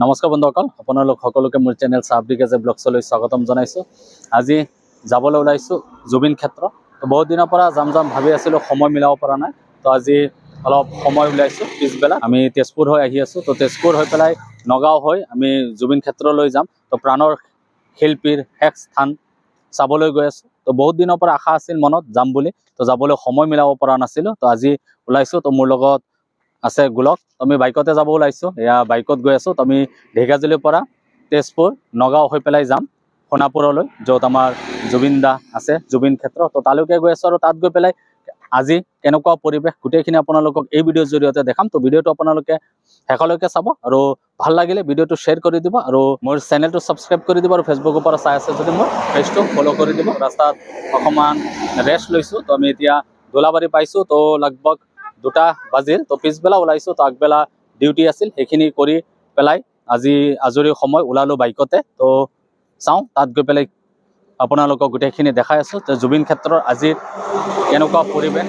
নমস্কাৰ বন্ধুসকল আপোনালোক সকলোকে মোৰ চেনেল চাবডিকেজে ব্লগছলৈ স্বাগতম জনাইছোঁ। আজি যাবলৈ ওলাইছোঁ জুবিন ক্ষেত্ৰ। তো বহুত দিনৰ পৰা যাম যাম ভাবি আছিলোঁ, সময় মিলাব পৰা নাই। তো আজি অলপ সময় ওলাইছোঁ পিছবেলা। আমি তেজপুৰ হৈ আহি আছোঁ। তো তেজপুৰ হৈ পেলাই নগাঁও হৈ আমি জুবিন ক্ষেত্ৰলৈ যাম। তো প্ৰাণৰ শিল্পীৰ শেষ স্থান চাবলৈ গৈ আছোঁ। তো বহুত দিনৰ পৰা আশা আছিল মনত যাম বুলি। তো যাবলৈ সময় মিলাব পৰা নাছিলোঁ। তো আজি ওলাইছোঁ। তো মোৰ লগত আছে গোলক। আমি বাইকতে যাব ওলাইছোঁ। এয়া বাইকত গৈ আছোঁ। আমি ঢেকীয়াজুলিৰ পৰা তেজপুৰ, নগাঁও হৈ পেলাই যাম সোণাপুৰলৈ, য'ত আমাৰ জুবিন দা আছে, জুবিন ক্ষেত্ৰ। তো তালৈকে গৈ আছোঁ আৰু তাত গৈ পেলাই আজি কেনেকুৱা পৰিৱেশ, গোটেইখিনি আপোনালোকক এই ভিডিঅ'ৰ জৰিয়তে দেখাম। তো ভিডিঅ'টো আপোনালোকে শেষলৈকে চাব আৰু ভালো লাগিলে ভিডিঅ'টো শ্বেয়াৰ কৰি দিব আৰু মোৰ চেনেলটো ছাবস্ক্ৰাইব কৰি দিব আৰু ফেচবুকৰ পৰা চাই আছে যদি মোৰ পেজটো ফ'ল' কৰি দিব। ৰাস্তাত অকণমান ৰেষ্ট লৈছোঁ। তো আমি এতিয়া দোলাবাৰী পাইছোঁ। তো লগভগ দুটা বাজিল। তো পিছবেলা ওলাইছোঁ, তো আগবেলা ডিউটি আছিল, সেইখিনি কৰি পেলাই আজি আজৰি সময় ওলালোঁ বাইকতে। তো চাওঁ, তাত গৈ পেলাই আপোনালোকক গোটেইখিনি দেখাই আছোঁ। যে জুবিন ক্ষেত্ৰৰ আজিৰ কেনেকুৱা পৰিৱেশ?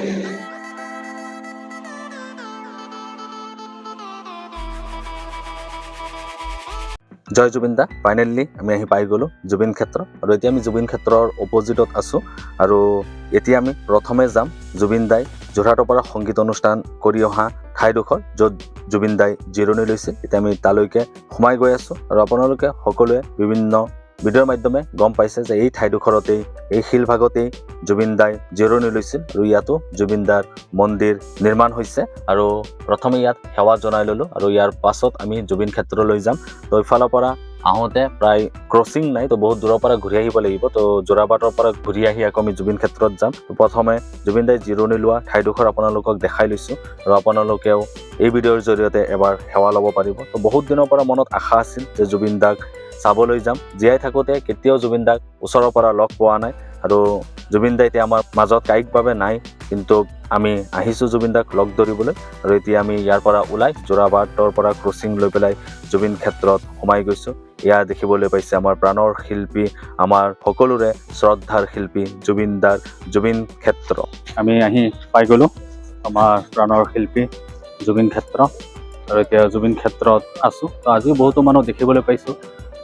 জয় জুবিন দা ফাইনেলি আমি আহি পাই গ'লোঁ জুবিন ক্ষেত্ৰ। আৰু এতিয়া আমি জুবিন ক্ষেত্ৰৰ অপজিটত আছোঁ। আৰু এতিয়া আমি প্ৰথমে যাম জুবিন দাই যোৰহাটৰ পৰা সংগীত অনুষ্ঠান কৰি অহা ঠাইডোখৰ, য'ত জুবিন দাই জিৰণি লৈছিল এতিয়া আমি তালৈকে সোমাই গৈ আছোঁ আৰু আপোনালোকে সকলোৱে বিভিন্ন ভিডিঅ'ৰ মাধ্যমে গম পাইছে যে এই ঠাইডোখৰতেই, এই শিলভাগতেই জুবিন দাই জিৰণি লৈছিল আৰু ইয়াতো জুবিন দাৰ মন্দিৰ নিৰ্মাণ হৈছে আৰু প্ৰথমে ইয়াত সেৱা জনাই ল'লোঁ আৰু ইয়াৰ পাছত আমি জুবিন ক্ষেত্ৰলৈ যাম। তো ইফালৰ পৰা আহোঁতে প্ৰায় ক্ৰচিং নাই, তো বহুত দূৰৰ পৰা ঘূৰি আহিব লাগিব। তো যোৰাবাটৰ পৰা ঘূৰি আহি আকৌ আমি জুবিন ক্ষেত্ৰত যাম। প্ৰথমে জুবিন দাই জিৰণি লোৱা ঠাইডোখৰ আপোনালোকক দেখাই লৈছোঁ আৰু আপোনালোকেও এই ভিডিঅ'ৰ জৰিয়তে এবাৰ সেৱা ল'ব পাৰিব। তো বহুত দিনৰ পৰা মনত আশা আছিল যে জুবিন দাক চাবলৈ যাম। জীয়াই থাকোঁতে কেতিয়াও জুবিন দাক ওচৰৰ পৰা লগ পোৱা নাই আৰু জুবিন দা এতিয়া আমাৰ মাজত কায়িকভাৱে নাই, কিন্তু আমি আহিছোঁ জুবিন দাক লগ ধৰিবলৈ আৰু এতিয়া আমি ইয়াৰ পৰা ওলাই যোৰাবাটৰ পৰা ক্ৰচিং লৈ পেলাই জুবিন ক্ষেত্ৰত সোমাই গৈছোঁ। এয়া দেখিবলৈ পাইছে আমাৰ প্ৰাণৰ শিল্পী, আমাৰ সকলোৰে শ্ৰদ্ধাৰ শিল্পী জুবিন দাৰ, জুবিন ক্ষেত্ৰ। আমি আহি পাই গ'লোঁ, আমাৰ প্ৰাণৰ শিল্পী জুবিন ক্ষেত্ৰ। আৰু এতিয়া জুবিন ক্ষেত্ৰত আছোঁ। তো আজিও বহুতো মানুহ দেখিবলৈ পাইছোঁ।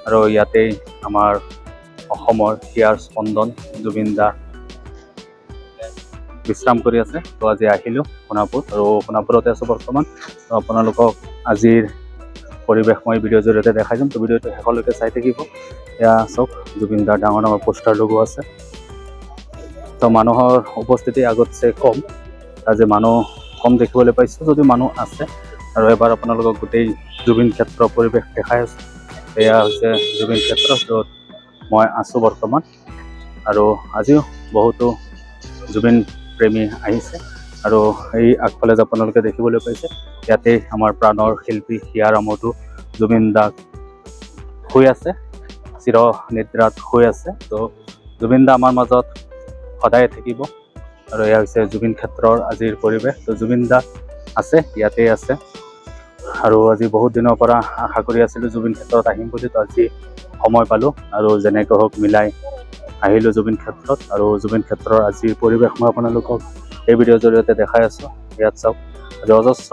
আৰু ইয়াতেই আমাৰ অসমৰ হিয়াৰ স্পন্দন জুবিন দা বিশ্ৰাম কৰি আছে। তো আজি আহিলোঁ সোণাপুৰ আৰু সোণাপুৰতে আছোঁ বৰ্তমান। তো আপোনালোকক আজিৰ পৰিৱেশ মই ভিডিঅ'ৰ জৰিয়তে দেখাই যাম তো ভিডিঅ'টো শেষলৈকে চাই থাকিব। এয়া চাওক, জুবিন দাৰ ডাঙৰ ডাঙৰ পোষ্টাৰ লগোৱা আছে। তো মানুহৰ উপস্থিতি আগতছে কম। আজি মানুহ কম দেখিবলৈ পাইছোঁ যদি মানুহ আছে। আৰু এবাৰ আপোনালোকক গোটেই জুবিন ক্ষেত্ৰৰ পৰিৱেশ দেখাই আছোঁ। এয়া হৈছে জুবিন ক্ষেত্ৰ, য'ত মই আছোঁ বৰ্তমান। আৰু আজিও বহুতো জুবিন প্ৰেমী আহিছে। আৰু এই আগফালে যে আপোনালোকে দেখিবলৈ পাইছে ইয়াতেই আমাৰ প্ৰাণৰ শিল্পী হিয়াৰ আমতো জুবিন দাক শুই আছে, চিৰ নিদ্ৰাত শুই আছে। তো জুবিন দা আমাৰ মাজত সদায় থাকিব। আৰু এয়া হৈছে জুবিন ক্ষেত্ৰৰ আজিৰ পৰিৱেশ। তো জুবিন দা আছে ইয়াতেই আছে। আৰু আজি বহুত দিনৰ পৰা আশা কৰি আছিলোঁ জুবিন ক্ষেত্ৰত আহিম বুলি। আজি সময় পালোঁ। আৰু যেনেকৈ হওক মিলাই আহিলোঁ জুবিন ক্ষেত্ৰত আৰু জুবিন ক্ষেত্ৰৰ আজিৰ পৰিৱেশ মই আপোনালোকক এই ভিডিঅ'ৰ জৰিয়তে দেখাই আছোঁ। ইয়াত চাওক আজি অজস্ৰ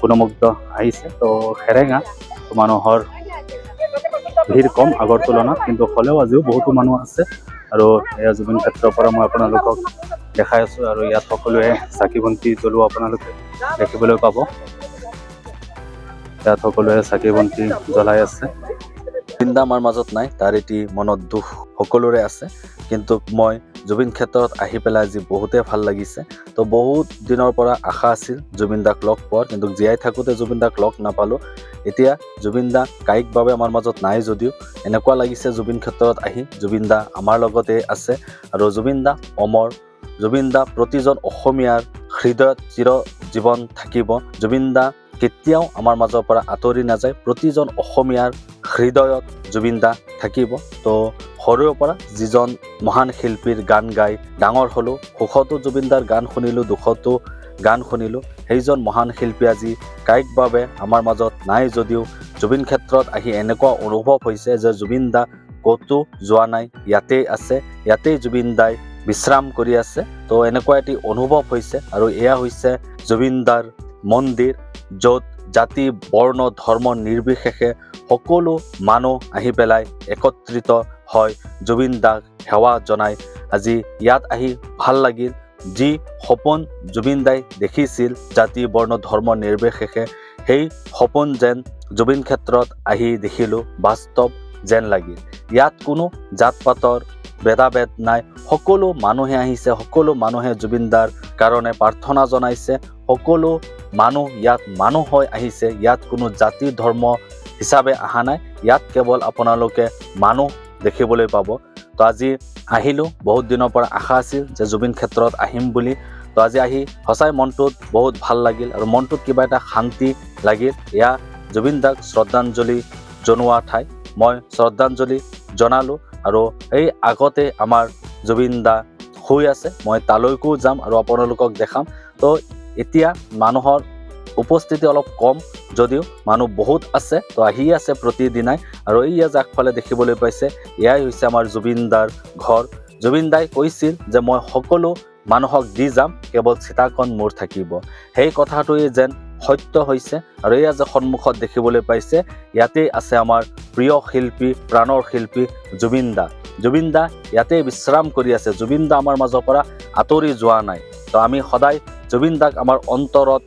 গুণমুগ্ধ আহিছে। তো সেৰেঙা মানুহৰ ভিৰ কম আগৰ তুলনাত, কিন্তু হ'লেও আজিও বহুতো মানুহ আছে। আৰু এয়া জুবিন ক্ষেত্ৰৰ পৰা মই আপোনালোকক দেখাই আছোঁ আৰু ইয়াত সকলোৱে চাকি বন্তি জ্বলোৱা আপোনালোকে দেখিবলৈ পাব। ইয়াত সকলোৱে চাকি বন্তি জ্বলাই আছে। চিন্তা আমাৰ মাজত নাই, তাৰ এটি মনত দুখ সকলোৰে আছে। কিন্তু মই জুবিন ক্ষেত্ৰত আহি পেলাই আজি বহুতেই ভালো লাগিছে, তো বহুত দিনৰ পৰা আশা আছিল জুবিন দাক লগ পোৱাৰ, কিন্তু জীয়াই থাকোঁতে জুবিন দাক লগ নাপালোঁ। এতিয়া জুবিন দা কায়িকভাৱে আমাৰ মাজত নাই যদিও। এনেকুৱা লাগিছে জুবিন ক্ষেত্ৰত আহি জুবিন দা আমাৰ লগতে আছে আৰু জুবিন দা অমৰ, জুবিন দা প্ৰতিজন অসমীয়াৰ হৃদয়ত চিৰ জীৱন থাকিব। জুবিন দা কেতিয়াও আমাৰ মাজৰ পৰা আঁতৰি নাযায়। প্ৰতিজন অসমীয়াৰ হৃদয়ত জুবিন দা থাকিব। তো, সৰুৰে পৰা যিজন মহান শিল্পীৰ গান গাই ডাঙৰ হ'লোঁ, সুখতো জুবিন দাৰ গান শুনিলোঁ, দুখতো গান শুনিলোঁ, সেইজন মহান শিল্পী আজি কায়িকভাৱে আমাৰ মাজত নাই যদিও জুবিন ক্ষেত্ৰত আহি এনেকুৱা অনুভৱ হৈছে যে জুবিন দা ক'তো যোৱা নাই, ইয়াতেই আছে, ইয়াতেই জুবিন দাই বিশ্ৰাম কৰি আছে। তো, এনেকুৱা এটি অনুভৱ হৈছে আৰু এয়া হৈছে জুবিন দাৰ মন্দিৰ, য'ত জাতি, বৰ্ণ, ধৰ্ম নিৰ্বিশেষে সকলো মানুহ আহি পেলাই একত্ৰিত হয়। জুবিন দাক সেৱা জনাই আজি ইয়াত আহি ভালো লাগিল। যি সপোন জুবিন দাই দেখিছিল, জাতি, বৰ্ণ, ধৰ্ম নিৰ্বিশেষে, সেই সপোন যেন জুবিন ক্ষেত্ৰত আহি দেখিলোঁ বাস্তৱ যেন লাগিল। ইয়াত কোনো জাত পাতৰ ভেদাভেদ নাই। সকলো মানুহে আহিছে, সকলো মানুহে জুবিন দাৰ কাৰণে প্ৰাৰ্থনা জনাইছে। সকলো মানুহ ইয়াত মানুহ হৈ আহিছে, ইয়াত কোনো জাতি, ধৰ্ম হিচাপে অহা নাই। ইয়াত কেৱল আপোনালোকে মানুহ দেখিবলৈ পাব। তো আজি আহিলোঁ, বহুত দিনৰ পৰা আশা আছিল যে জুবিন ক্ষেত্ৰত আহিম বুলি। তো আজি আহি সঁচাই মনটোত বহুত ভালো লাগিল আৰু মনটোত কিবা এটা শান্তি লাগিল। এয়া জুবিন দাক শ্ৰদ্ধাঞ্জলি জনোৱা ঠাই। মই শ্ৰদ্ধাঞ্জলি জনালোঁ আৰু এই আগতে আমাৰ জুবিন দা শুই আছে, মই তালৈকো যাম আৰু আপোনালোকক দেখাম। তো এতিয়া মানুহৰ উপস্থিতি অলপ কম যদিও মানুহ বহুত আছে, তো আহি আছে প্ৰতিদিনাই। আৰু এইয়া যে আগফালে দেখিবলৈ পাইছে, এয়াই হৈছে আমাৰ জুবিন দাৰ ঘৰ। জুবিন দাই কৈছিল যে মই সকলো মানুহক দি যাম, কেৱল চিতাকণ মোৰ থাকিব। সেই কথাটোৱে যেন সত্য হৈছে। আৰু এয়া যে সন্মুখত দেখিবলৈ পাইছে, ইয়াতেই আছে আমাৰ প্ৰিয় শিল্পী, প্ৰাণৰ শিল্পী জুবিন দা জুবিন দা ইয়াতেই বিশ্ৰাম কৰি আছে। জুবিন দা আমাৰ মাজৰ পৰা আঁতৰি যোৱা নাই। তো আমি সদায় জুবিন দাক আমাৰ অন্তৰত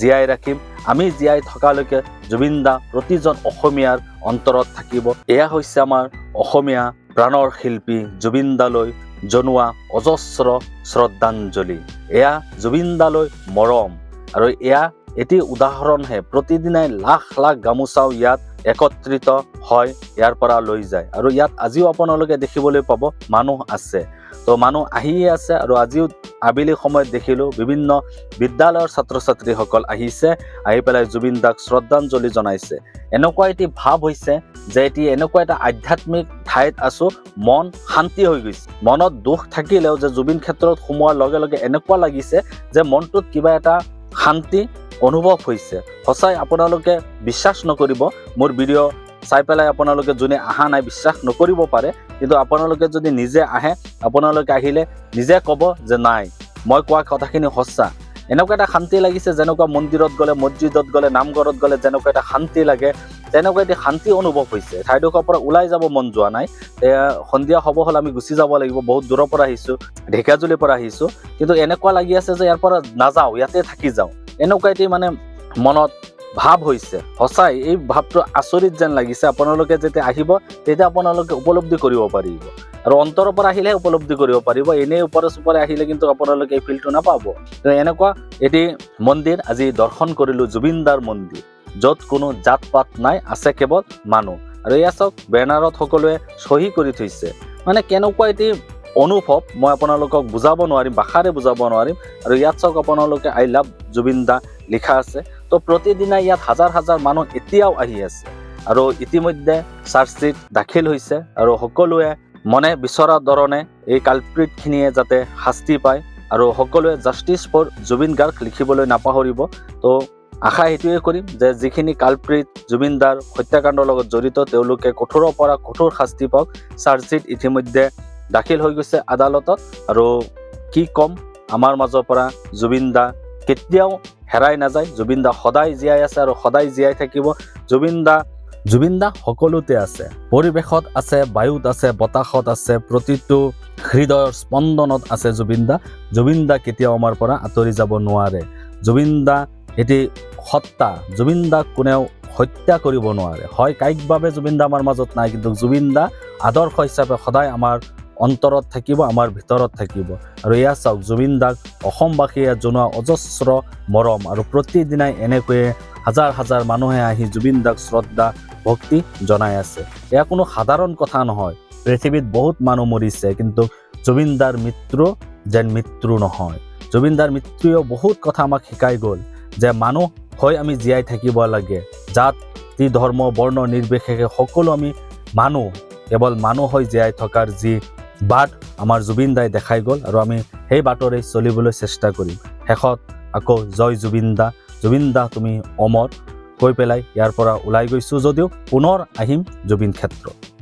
জীয়াই ৰাখিম। আমি জীয়াই থকালৈকে জুবিন দা প্ৰতিজন অসমীয়াৰ অন্তৰত থাকিব। এয়া হৈছে আমাৰ অসমীয়া প্ৰাণৰ শিল্পী জুবিন দালৈ জনোৱা অজস্ৰ শ্ৰদ্ধাঞ্জলি। এয়া জুবিন দালৈ মৰম। আৰু এয়া এটি উদাহৰণহে প্ৰতিদিনাই লাখ লাখ গামোচাও ইয়াত একত্ৰিত হয়, ইয়াৰ পৰা লৈ যায়। আৰু ইয়াত আজিও আপোনালোকে দেখিবলৈ পাব, মানুহ আছে। তো মানুহ আহিয়ে আছে আৰু আজিও আবেলি সময়ত দেখিলোঁ বিভিন্ন বিদ্যালয়ৰ ছাত্ৰ ছাত্ৰীসকল আহিছে, আহি পেলাই জুবিন দাক শ্ৰদ্ধাঞ্জলি জনাইছে। এনেকুৱা এটি ভাৱ হৈছে যে এটি এনেকুৱা এটা আধ্যাত্মিক ঠাইত আছোঁ, মন শান্তি হৈ গৈছে। মনত দুখ থাকিলেও যে জুবিন ক্ষেত্ৰত সোমোৱাৰ লগে লগে এনেকুৱা লাগিছে যে মনটোত কিবা এটা শান্তি অনুভৱ হৈছে। সঁচাই আপোনালোকে বিশ্বাস নকৰিব। মোৰ ভিডিঅ' চাই পেলাই আপোনালোকে যোনে অহা নাই বিশ্বাস নকৰিব পাৰে। কিন্তু আপোনালোকে যদি নিজে আহে, আপোনালোকে আহিলে নিজে ক'ব যে নাই, মই কোৱা কথাখিনি সঁচা। এনেকুৱা এটা শান্তি লাগিছে যেনেকুৱা মন্দিৰত গ'লে, মছজিদত গ'লে, নামঘৰত গ'লে যেনেকুৱা এটা শান্তি লাগে, তেনেকুৱা এটি শান্তি অনুভৱ হৈছে। ঠাইডোখৰৰ পৰা ওলাই যাব মন যোৱা নাই। সন্ধিয়া হ'ব হ'লে, আমি গুচি যাব লাগিব, বহুত দূৰৰ পৰা আহিছোঁ, ঢেকীয়াজুলিৰ পৰা আহিছোঁ। কিন্তু এনেকুৱা লাগি আছে যে ইয়াৰ পৰা নাযাওঁ, ইয়াতে থাকি যাওঁ। এনেকুৱা এটি মানে মনত ভাৱ হৈছে। সঁচাই, এই ভাৱটো আচৰিত যেন লাগিছে। আপোনালোকে যেতিয়া আহিব, তেতিয়া আপোনালোকে উপলব্ধি কৰিব পাৰিব। আৰু অন্তৰৰ পৰা আহিলেহে উপলব্ধি কৰিব পাৰিব। এনেই ওপৰে চোপৰে আহিলে কিন্তু আপোনালোকে এই ফিলটো নাপাব। এনেকুৱা এটি মন্দিৰ আজি দৰ্শন কৰিলোঁ, জুবিনদাৰ মন্দিৰ, য'ত কোনো জাত পাত নাই, আছে কেৱল মানুহ। আৰু এয়া চাওক, বেনাৰত সকলোৱে চহী কৰি থৈছে। মানে কেনেকুৱা এটি অনুভৱ, মই আপোনালোকক বুজাব নোৱাৰিম, ভাষাৰে বুজাব নোৱাৰিম, আৰু ইয়াত চাওক আপোনালোকে আই লাভ জুবিন দা লিখা আছে। তো প্ৰতিদিনাই ইয়াত হাজাৰ হাজাৰ মানুহ এতিয়াও আহি আছে। আৰু ইতিমধ্যে চাৰ্জশ্বীট দাখিল হৈছে আৰু সকলোৱে মনে বিচৰা ধৰণে এই কালপ্ৰিটখিনিয়ে যাতে শাস্তি পায় আৰু সকলোৱে জাষ্টিছ ফৰ জুবিন গাৰ্গ লিখিবলৈ নাপাহৰিব। তো আশা সেইটোৱে কৰিম যে যিখিনি কালপ্ৰিট জুবিন দাৰ হত্যাকাণ্ডৰ লগত জড়িত, তেওঁলোকে কঠোৰৰ পৰা কঠোৰ শাস্তি পাওক। চাৰ্জশ্বীট ইতিমধ্যে দাখিল হৈ গৈছে আদালতত আৰু কি ক'ম? আমাৰ মাজৰ পৰা জুবিন দা কেতিয়াও হেৰাই নাযায়। জুবিন দা সদায় জীয়াই আছে আৰু সদায় জীয়াই থাকিব। জুবিন দা জুবিন দা সকলোতে আছে। পৰিৱেশত আছে, বায়ুত আছে, বতাহত আছে, প্ৰতিটো হৃদয়ৰ স্পন্দনত আছে জুবিন দা জুবিন দা কেতিয়াও আমাৰ পৰা আঁতৰি যাব নোৱাৰে। জুবিন দা এটি সত্তা। জুবিন দাক কোনেও হত্যা কৰিব নোৱাৰে। হয়, কায়িকভাৱে জুবিন দা আমাৰ মাজত নাই, কিন্তু জুবিন দা আদৰ্শ হিচাপে সদায় আমাৰ অন্তৰত থাকিব, আমাৰ ভিতৰত থাকিব। আৰু এয়া চাওক, জুবিন দাক অসমবাসীয়ে জনোৱা অজস্ৰ মৰম আৰু প্ৰতিদিনাই এনেকৈয়ে হাজাৰ হাজাৰ মানুহে আহি জুবিন দাক শ্ৰদ্ধা, ভক্তি জনাই আছে। এয়া কোনো সাধাৰণ কথা নহয়। পৃথিৱীত বহুত মানুহ মৰিছে, কিন্তু জুবিন দাৰ মৃত্যু যেন মৃত্যু নহয়। জুবিন দাৰ বহুত কথা আমাক শিকাই গ'ল যে মানুহ হৈ আমি জীয়াই থাকিব লাগে জাতি, ধৰ্ম, বৰ্ণ, নিৰ্বিশেষে সকলো আমি মানুহ, কেৱল মানুহ হৈ জীয়াই থকাৰ যি বাট আমাৰ জুবিন দাই দেখাই গ'ল আৰু আমি সেই বাটৰে চলিবলৈ চেষ্টা কৰিম। শেষত আকৌ জয় জুবিন দা। জুবিন দা, তুমি অমৰ কৈ পেলাই ইয়াৰ পৰা ওলাই গৈছোঁ যদিও পুনৰ আহিম জুবিন ক্ষেত্ৰত